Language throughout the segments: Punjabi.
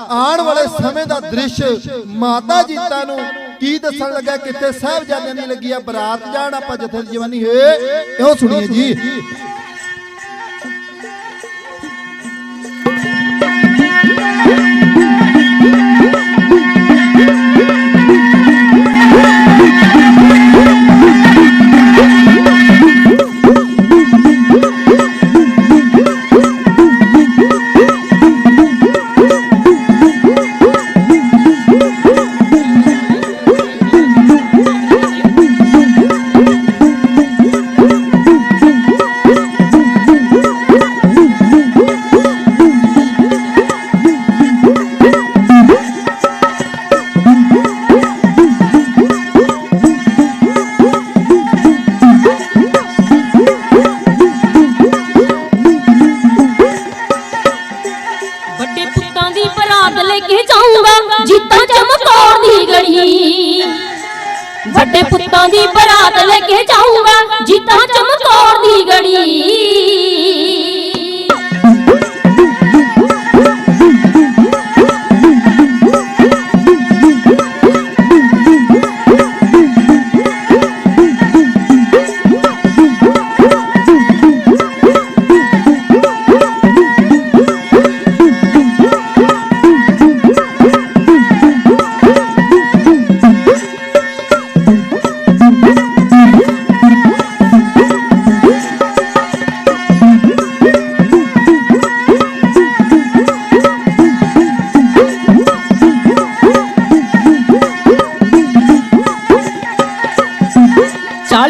ਆਉਣ ਵਾਲੇ ਸਮੇਂ ਦਾ ਦ੍ਰਿਸ਼ ਮਾਤਾ ਜੀਤਾ ਨੂੰ ਕੀ ਦੱਸਣ ਲੱਗਾ? ਕਿੱਥੇ ਸਾਹਿਬਜ਼ਾਦਿਆਂ ਦੀ ਲੱਗੀ ਆ ਬਰਾਤ ਜਾਣ ਆਪਾਂ ਜਥੇ ਜਵਾਨੀ ਹੈ ਇਹੋ ਸੁਣੀਏ ਜੀ। ਕੇ ਜਾਊਂਗਾ ਜੀਤਾਂ ਚਮਕੌਰ ਦੀ ਗੜੀ। ਵੱਡੇ ਪੁੱਤਾਂ ਦੀ ਬਰਾਤ ਲੈ ਕੇ ਜਾਊਂਗਾ ਜੀਤਾਂ ਚਮਕੌਰ ਦੀ ਗੜੀ।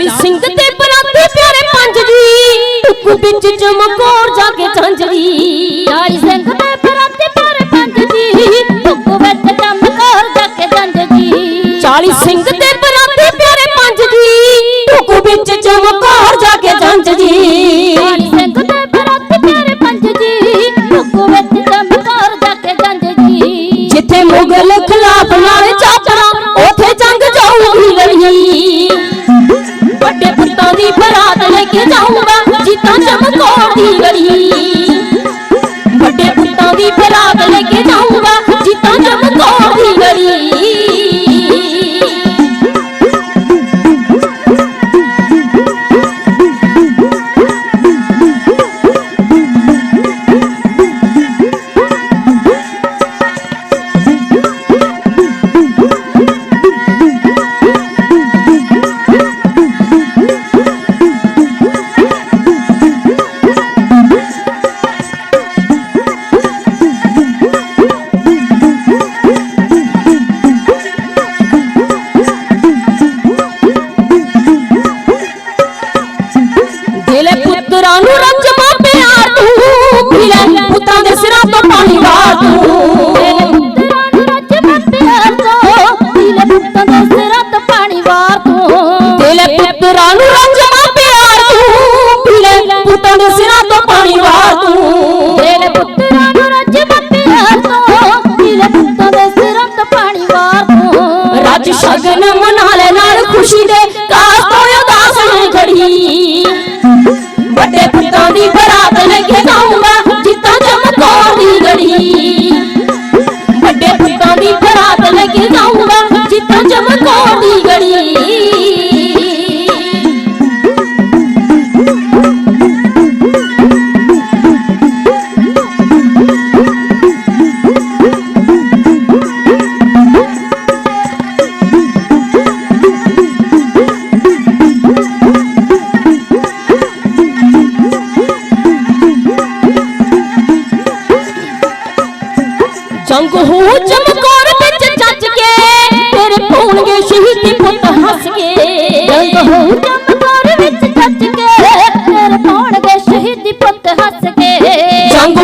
ਚਾਲੀ ਸਿੰਘ ਤੇ ਬਰਾਤੇ ਪਿਆਰੇ ਪੰਜ ਜੀ। ਟੁੱਕੂ ਵਿੱਚ ਚਮਕੌਰ ਜਾ ਕੇ ਝੰਜਰੀ। ਚਾਲੀ ਸਿੰਘ ਤੇ ਬਰਾਤੇ ਪਿਆਰੇ ਪੰਜ ਜੀ। ਟੁੱਕੂ ਵਿੱਚ ਚਮਕੌਰ ਜਾ ਕੇ ਝੰਜਰੀ। ਚਾਲੀ ਸਿੰਘ ਤੇ ਬਰਾਤ ਲੈ ਕੇ ਜਾਊਂਗਾ ਜਿੱਤਾਂ ਚਮਕੌਰ ਦੀ ਸ਼ਹੀਦੀ ਪੁੱਤ ਹੱਸ ਕੇ। ਜੰਗ ਹੋ ਚਮਕੌਰ ਵਿੱਚ ਜੱਜ ਕੇ। ਤੇਰੇ ਪਾਉਣਗੇ ਸ਼ਹੀਦੀ ਪੁੱਤ ਹੱਸ ਕੇ। ਜੰਗ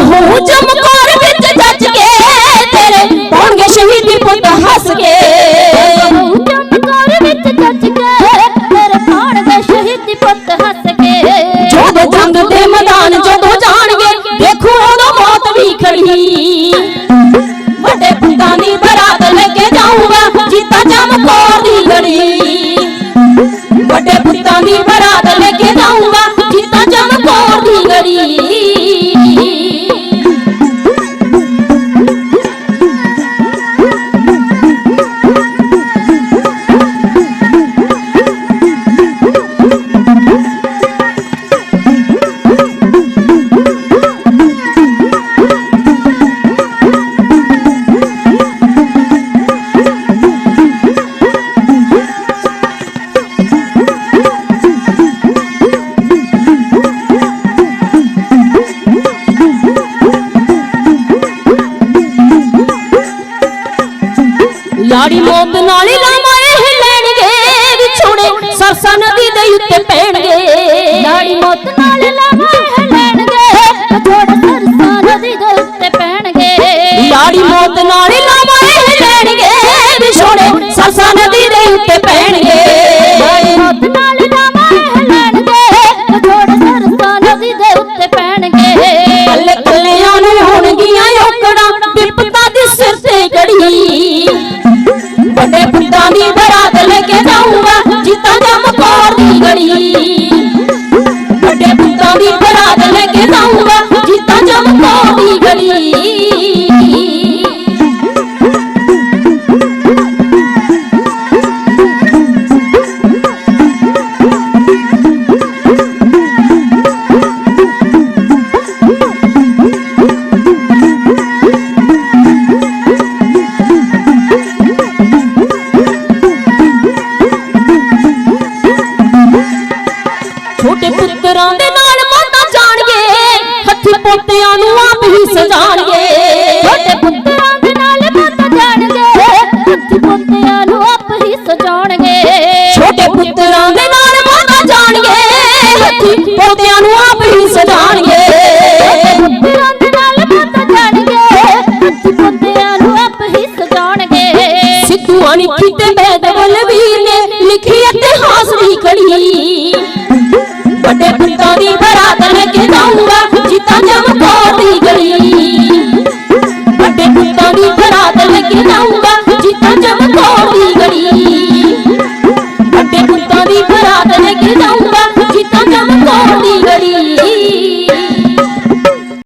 ਪੁੱਤਾਂ ਬੰਬ ਨਾਲ ਲਾਵਾ ਇਹ ਲੈਣਗੇ ਵਿਛੋੜੇ ਸਰਸਾ ਨਦੀ ਦੇ ਉੱਤੇ ਪੈਣਗੇ। ਲਾੜੀ ਮੌਤ ਨਾਲ ਲਾਵਾ ਇਹ ਲੈਣਗੇ ਵਿਛੋੜੇ ਸਰਸਾ ਨਦੀ ਦੇ ਉੱਤੇ ਪੈਣਗੇ। ਲਾੜੀ ਮੌਤ ਨਾਲ ਲਾਵਾ ਇਹ ਲੈਣਗੇ ਵਿਛੋੜੇ ਸਰਸਾ ਨਦੀ ਦੇ ਉੱਤੇ ਜੱਟਾਂ ਦੀ ਬਰਾਤ ਲੈ ਕੇ ਜਾਊਂਗਾ, ਜੀਤਾਂ ਦੇ ਮਕੌਰ ਦੀ ਗਲੀ ਵੱਡੇ ਪੁੱਤਾਂ ਦੀ ਬਰਾਤ ਲੈ அதிபராதல்